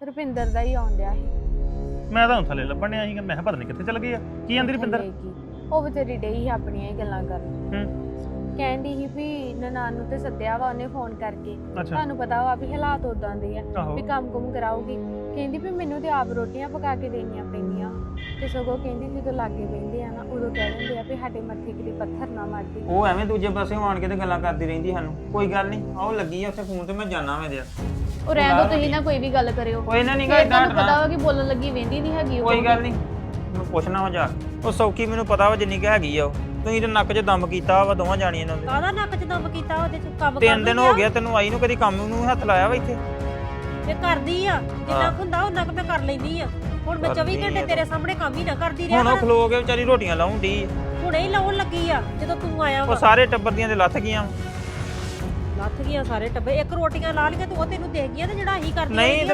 ਰੁਪਿੰਦਰ ਦਾ ਹੀ ਆਉਂਦਿਆ ਸੀ। ਮੈਂ ਤਾਂ ਹੁਣ ਥੱਲੇ ਲੱਭਣ ਡਿਆ ਸੀਗਾ ਮੈਂ ਕਿਹਾ ਪਤਾ ਨਹੀਂ ਕਿੱਥੇ ਚਲ ਗਈ ਆ। ਕੀ ਆਂਦੀ ਰੁਪਿੰਦਰ? ਥੱਲੇ ਕੀ। ਉਹ ਵਿਚਾਰੀ ਡਈ ਸੀ ਆਪਣੀਆਂ ਹੀ ਗੱਲਾਂ ਕਰਨ। ਹੂੰ। ਕਹਿੰਦੀ ਸੀ ਵੀ ਨਨਾਣ ਨੂੰ ਤੇ ਸੱਦਿਆ ਵਾ ਉਹਨੇ ਫੋਨ ਕਰਕੇ। ਅੱਛਾ। ਤੁਹਾਨੂੰ ਪਤਾ ਵਾ ਵੀ ਹਾਲਾਤ ਉਦਾਂ ਦੇ ਆ ਆਹੋ। ਵੀ ਕੰਮ ਕੁਮ ਕਰਾਉਗੀ ਕਹਿੰਦੀ ਵੀ ਮੈਨੂੰ ਤੇ ਆਪ ਰੋਟੀਆਂ ਪਕਾ ਕੇ ਦੇਣੀਆਂ ਪੈਂਦੀਆਂ। ਤੇ ਸਗੋਂ ਕਹਿੰਦੀ ਜਦੋਂ ਲਾਗੇ ਬਹਿੰਦੇ ਆ ਨਾ ਉਦੋਂ ਕਹਿ ਦਿੰਦੇ ਆ ਵੀ ਸਾਡੇ ਮੱਥੇ ਕਿਤੇ ਪੱਥਰ ਨਾ ਮਾਰਦੀ ਉਹ ਐਵੇਂ ਦੂਜੇ ਪਾਸੇ ਆਣ ਕੇ ਤੇ ਗੱਲਾਂ ਕਰਦੀ ਰਹਿੰਦੀ ਸਾਨੂੰ। ਕੋਈ ਗੱਲ ਨਹੀਂ ਆਓ ਲੱਗੀ ਆ ਉੱਥੇ ਫੋਨ ਤੇ ਮੈਂ ਜਾਣਾ ਮੈਂ ਦੇ ਉਹ ਰਹਿਣ ਦੋ ਤੁਸੀਂ ਨਾ ਕੋਈ ਵੀ ਗੱਲ ਕਰਿਓ। ਕੋਈ ਨਾ ਨਹੀਂ ਫਿਰ ਗਾ ਤੁਹਾਨੂੰ ਪਤਾ ਵਾ ਕਿ ਬੋਲਣ ਲੱਗੀ ਵੇਂਦੀ ਨਹੀਂ ਹੈਗੀ ਉਹ। ਕੋਈ ਗੱਲ ਨਹੀਂ ਮੈਂ ਪੁੱਛਣਾ ਵਾ ਜਾ। ਉਹ ਸੌਕੀ ਮੈਨੂੰ ਪਤਾ ਵਾ ਜਿੰਨੀ ਕਿ ਹੈਗੀ ਆ ਉਹ। ਤੁਸੀਂ ਤੇ ਨੱਕ 'ਚ ਦਮ ਕੀਤਾ ਵਾ ਦੋਵਾਂ ਜਾਣੀਆਂ ਨੇ ਕਾਹਦਾ ਨੱਕ 'ਚ ਦਮ ਕੀਤਾ ਉਹਦੇ 'ਚ ਕੰਮ ਤਿੰਨ ਕਰਦੀ ਦਿਨ ਹੋ ਗਿਆ ਤੈਨੂੰ ਆਈ ਨੂੰ ਕਦੀ ਕੰਮ ਨੂੰ ਹੱਥ ਲਾਇਆ ਵਾ ਇੱਥੇ? ਇਹ ਕਰਦੀ ਆ ਜਿੰਨਾ। ਕੁ ਹੁੰਦਾ ਉਹਨਾਂ ਕੁ ਮੈਂ ਕਰ ਲੈਂਦੀ ਆ। ਹੁਣ ਮੈਂ 24 ਕਰਦੀ ਘੰਟੇ। ਤੇਰੇ ਸਾਹਮਣੇ ਕੰਮ ਹੀ ਨਾ ਕਰਦੀ ਰਿਹਾ ਹੁਣ ਉਹ। ਖਲੋ ਕੇ ਵਿਚਾਰੀ ਰੋਟੀਆਂ ਲਾਉਣ ਡਈ ਆ। ਹੁਣੇ ਹੀ ਲਾਉਣ ਲੱਗੀ ਆ ਜਦੋਂ ਤੂੰ ਆਇਆ ਉਹ ਵਾ। ਸਾਰੇ ਟੱਬਰ ਦੀਆਂ ਤੇ ਲੱਥ ਗਈਆਂ ਲੱਥ ਗਈਆਂ ਸਾਰੇ ਟੱਬੇ ਇੱਕ ਰੋਟੀਆਂ ਲਾ ਲਈਆਂ ਤੇ ਉਹ ਤੈਨੂੰ ਦੇਖ ਗਈਆਂ ਤੇ ਜਿਹੜਾ ਅਸੀਂ ਕਰਦੇ ਨਹੀਂ